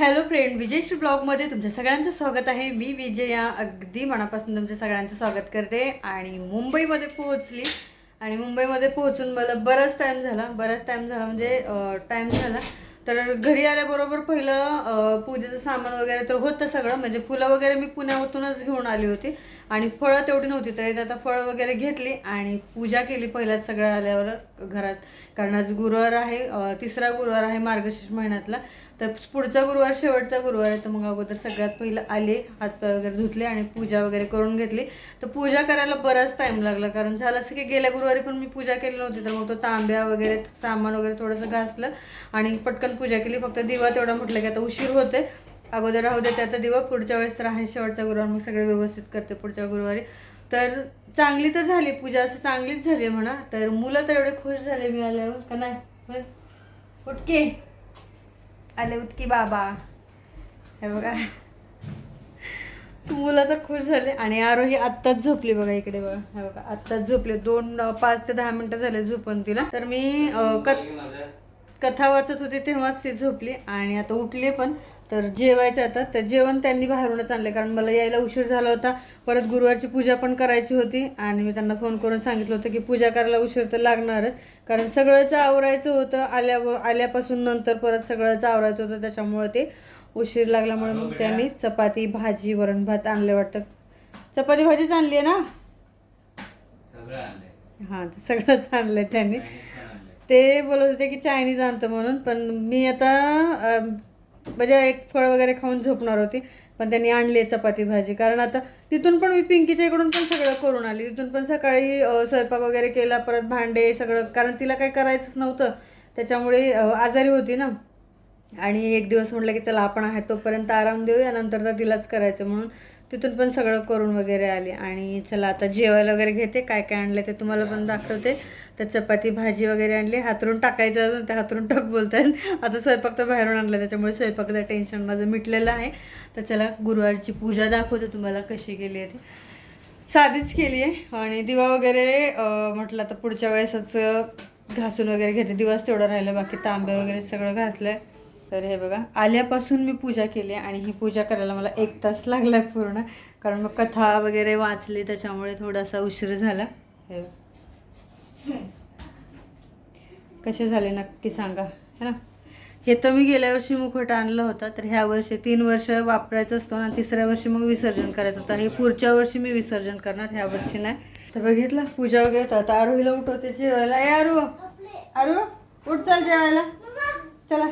Hello friend विजयश्री ब्लॉगमध्ये तुमच्या सगळ्यांचं स्वागत आहे. मी विजया अगदी मनापासून तुमच्या सगळ्यांचं स्वागत करते. आणि मुंबईमध्ये पोहोचली. आणि मुंबईमध्ये पोहोचून मला बराच टाईम झाला. बराच टाईम झाला म्हणजे टाईम झाला. तर घरी आल्याबरोबर पहिलं पूजेचं सामान वगैरे तर होतं सगळं. म्हणजे फुलं वगैरे मी पुण्यातूनच घेऊन आली होती. आणि फळं तेवढी नव्हती तर आता फळं वगैरे घेतली आणि पूजा केली पहिल्याच सगळं आल्यावर घरात. कारण आज गुरुवार आहे तिसरा गुरुवार आहे मार्गशीर्ष महिन्यातला. तर पुढचा गुरुवार शेवटचा गुरुवार आहे तर मग अगोदर सगळ्यात पहिलं आले हातपाय वगैरे धुतले आणि पूजा वगैरे करून घेतली. तर पूजा करायला बराच टाईम लागला कारण झालं असं की गेल्या गुरुवारी पण मी पूजा केली नव्हती तर मग तो तांब्या वगैरे सामान वगैरे थोडंसं घासलं आणि पटकन पूजा केली. फक्त दिवा तेवढा म्हटलं की आता उशीर होते अगोदर राहू दे आता दिवा पुढच्या वेळेस तर आहे शेवटचा गुरुवार मग सगळे व्यवस्थित करते पुढच्या गुरुवारी. तर चांगली तर झाली पूजा असं चांगलीच झाली म्हणा. तर मुलं तर एवढे खुश झाले मी आल्यावर का नाही? उठके. आले उठकी बाबा. हे बघा. मुलं तर खुश झाले. आणि आरोही आत्ताच झोपली बघा इकडे बघा. हे बघा आत्ताच झोपले. दोन पाच ते दहा मिनिटं झाले झोपून तिला. तर मी कथ कथा वाचत होते तेव्हाच ती झोपली. आणि आता उठली पण. तर जेवायचं आता. तर जेवण त्यांनी बाहेरूनच आणले कारण मला यायला उशीर झाला होता. परत गुरुवारची पूजा पण करायची होती. आणि मी त्यांना फोन करून सांगितलं होतं की पूजा करायला उशीर तर लागणारच. कारण सगळंच आवरायचं होतं. आल्या आल्यापासून नंतर परत सगळंच आवरायचं होतं. त्याच्यामुळे ते उशीर लागल्यामुळे मग त्यांनी चपाती भाजी वरण भात आणले वाटतं. चपाती भाजीच आणली आहे ना? हां तर सगळंच आणलंय त्यांनी. ते बोलत होते की चायनीज आणतं म्हणून. पण मी आता म्हणजे एक फळ वगैरे खाऊन झोपणार होती पण त्यांनी आणली आहे चपाती भाजी. कारण आता तिथून पण मी पिंकीच्या इकडून पण सगळं करून आली. तिथून पण सकाळी स्वयंपाक वगैरे केला परत भांडे सगळं कारण तिला काही करायचंच नव्हतं. त्याच्यामुळे आजारी होती ना. आणि एक दिवस म्हटलं की चला आपण आहे तोपर्यंत आराम देऊया नंतर तर तिलाच करायचं. म्हणून तिथून पण सगळं करून वगैरे आले. आणि चला आता जेवायला वगैरे घेते. काय काय आणलं ते तुम्हाला पण दाखवते. तर चपाती भाजी वगैरे आणली. हातरून टाकायचं अजून ते हातरून टाक बोलतात. आता स्वयंपाक तर बाहेरून आणला त्याच्यामुळे स्वयंपाकचं टेन्शन माझं मिटलेलं आहे. तर चला गुरुवारची पूजा दाखवते तुम्हाला कशी केली आहे ती. साधीच केली आहे. आणि दिवा वगैरे म्हटलं आता पुढच्या वेळेसच घासून वगैरे घेते. दिवस तेवढं राहिलं बाकी तांबे वगैरे सगळं घासलं आहे तर हे बघा आल्यापासून मी पूजा केली आणि ही पूजा करायला मला एक तास लागला पूर्ण. कारण मग कथा वगैरे वाचली त्याच्यामुळे थोडासा उशीर झाला. हे कसे झाले नक्की सांगा है ना? हे तर मी गेल्या वर्षी मुखवटा आणलं होता तर ह्या वर्षी तीन वर्ष वापरायचं असतो ना तिसऱ्या वर्षी मग विसर्जन करायचं. तर हे पुढच्या वर्षी मी विसर्जन करणार ह्या वर्षी नाही. तर बघितलं पूजा वगैरे तर आता आरोहीला उठवते जेवायला. ए आरू! आरू उठ चाल जेवायला. चला.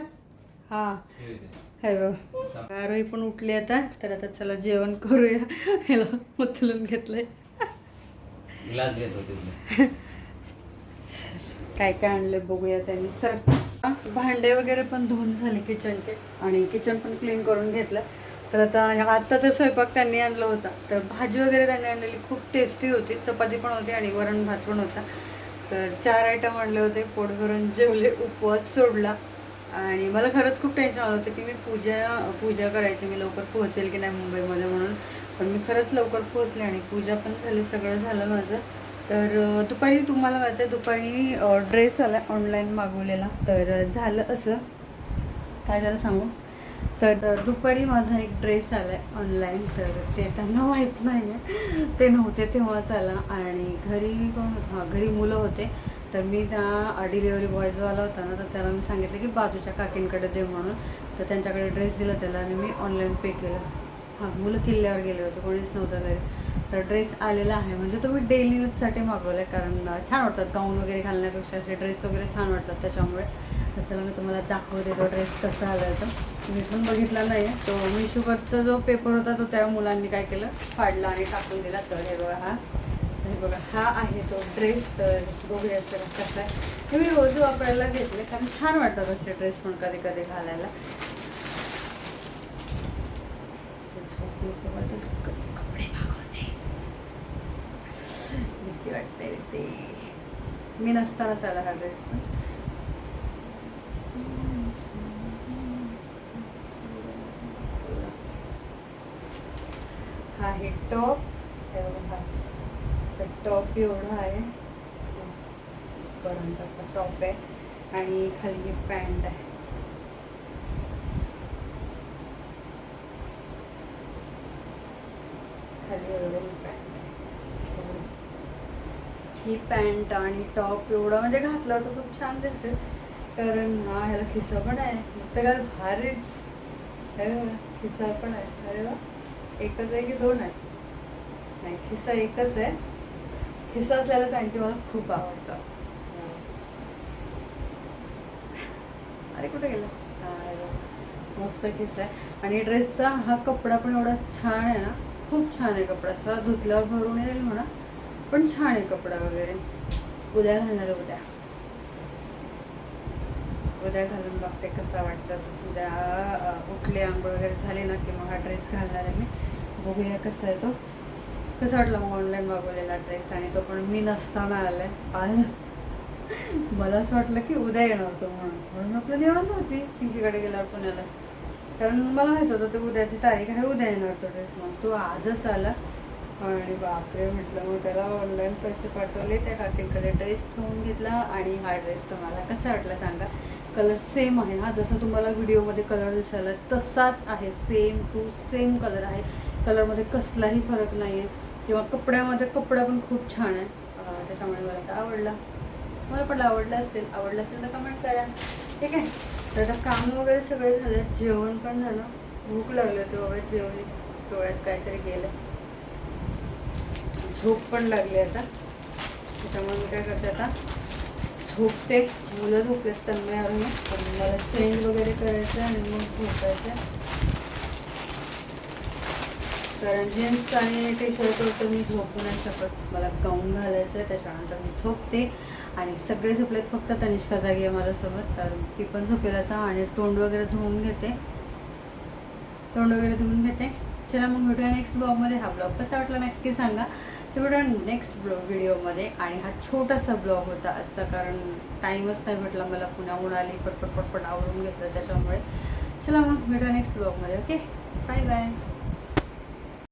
बघ. आरोही पण उठली आता तर आता चला जेवण करूया. ह्याला उचलून घेतलंय. ग्लास घेत होते काय काय आणले बघूया त्यांनी. सर भांडे वगैरे पण धुवून झाले किचनचे आणि किचन पण क्लीन करून घेतलं. तर आता आता तर स्वयंपाक त्यांनी आणलं होता. तर भाजी वगैरे त्यांनी आणलेली खूप टेस्टी होती. चपाती पण होती आणि वरण भात पण होता. तर चार आयटम आणले होते. पोट भरून जेवले उपवास सोडला. आणि मला खरंच खूप टेन्शन आलं होतं की मी पूजा पूजा करायची मी लवकर पोहोचेल की नाही मुंबईमध्ये म्हणून. पण मी खरंच लवकर पोहोचले आणि पूजा पण झाली सगळं झालं माझं. तर दुपारी तुम्हाला माहिती आहे दुपारी ड्रेस आला ऑनलाईन मागवलेला. तर झालं असं. काय झालं सांगू? तर दुपारी माझा एक ड्रेस आला आहे ऑनलाईन तर ते त्यांना माहीत नाही आहे ते नव्हते तेव्हाच आला. आणि घरी कोण हां घरी मुलं होते. तर मी त्या डिलिव्हरी बॉय जो आला होता ना तर त्याला मी सांगितलं की बाजूच्या काकींकडे दे म्हणून. तर त्यांच्याकडे ड्रेस दिला त्याला आणि मी ऑनलाईन पे केलं. हां मुलं किल्ल्यावर गेले होते कोणीच नव्हतं तरी तर ड्रेस आलेला आहे म्हणजे तो मी डेली यूजसाठी मागवला आहे कारण छान वाटतात. गाऊन वगैरे घालण्यापेक्षा असे ड्रेस वगैरे छान वाटतात त्याच्यामुळे. तर चला मी तुम्हाला दाखवते तो ड्रेस कसा आला तर मी पण बघितला नाही आहे तो मिशोवरचा जो पेपर होता तो त्या मुलांनी काय केलं? फाडला आणि टाकून दिला. तर हे बघा हा. बघा हा आहे तो ड्रेस तर बघूया तर कसा आहे. हे मी रोज वापरायला घेतले कारण छान वाटतात असे ड्रेस पण कधी कधी घालायला. कपडे भीती वाटते ते. मी नसतानाच आला हा ड्रेस पण. हा आहे टॉप हा तर टॉप एवढा आहे. पर्यंत असा टॉप आहे. आणि खाली पॅन्ट आहे. खाली पॅन्ट ही पॅन्ट आणि टॉप एवढा म्हणजे घातला तर खूप छान दिसेल. कारण हा ह्याला खिसा पण आहे. तर भारीच. खिसा पण आहे. अरे वा. एकच आहे की दोन आहे? नाही खिसा एकच आहे. खिसा असलेल्या पॅन्टी मला खूप आवडतात अरे कुठे गेला. मस्त खिसा आहे. आणि ड्रेसचा हा कपडा पण एवढा छान आहे ना. खूप छान आहे कपडा. असा धुतल्यावर भरून येईल म्हणा पण छान आहे कपडा वगैरे. उद्या घालणार उद्या. उद्या घालून बघते कसा वाटतं. उद्या उठले आंघोळ वगैरे झाली ना की मग हा ड्रेस घालणार आहे मी. बघूया कसा आहे तो. कसं वाटलं मग ऑनलाईन मागवलेला ड्रेस आणि तो पण? मी नसताना आलाय आज मला असं वाटलं की उद्या येणार तो म्हणून. म्हणून आपलं निवांत होती. पिंकीकडे गेल्यावर पुण्याला. कारण मला माहीत होतं ते उद्याची तारीख आहे उद्या येणार तो ड्रेस मग तो आजच आला. आणि बापरे म्हटलं मग त्याला ऑनलाईन पैसे पाठवले त्या काकींकडे ड्रेस ठेवून घेतला आणि हा ड्रेस तुम्हाला कसा वाटला सांगा? कलर सेम आहे. हा जसं तुम्हाला व्हिडिओमध्ये कलर दिसायला तसाच आहे. सेम टू सेम कलर आहे. कलरमध्ये कसलाही फरक नाही आहे किंवा कपड्यामध्ये कपडा पण खूप छान आहे. त्याच्यामुळे मला तर आवडला. मला पण आवडला असेल. आवडलं असेल तर कमेंट करा. ठीक आहे? तर आता काम वगैरे सगळे झाले. जेवण पण झालं. भूक लागली होती बाबा. जेवली डोळ्यात काहीतरी गेलं. झोप पण लागली आता. त्याच्यामुळे मी काय करते आता? झोपते. मुलं झोपलेत. तन्मय अरुण. पण मला चेंज वगैरे करायचं आणि मग झोपायचं कारण जीन्स आणि ते शर्ट मी झोपू नाही शकत. मला गाऊन घालायचं आहे त्याच्यानंतर मी झोपते. आणि सगळे झोपलेत फक्त तनिष्का जागी आहे माझ्यासोबत तर ती पण झोपेल आता आणि तोंड वगैरे धुवून घेते. तोंड वगैरे धुवून घेते. चला मग भेटूया नेक्स्ट ब्लॉगमध्ये हा ब्लॉग कसा वाटला नक्की सांगा. ते भेटूया नेक्स्ट ब्लॉग व्हिडिओमध्ये आणि हा छोटासा ब्लॉग होता आजचा कारण टाईमच नाही भेटला मला. पुण्याहून आली पटपट पटपट आवरून घेतलं त्याच्यामुळे. चला मग भेटूया नेक्स्ट ब्लॉगमध्ये ओके बाय बाय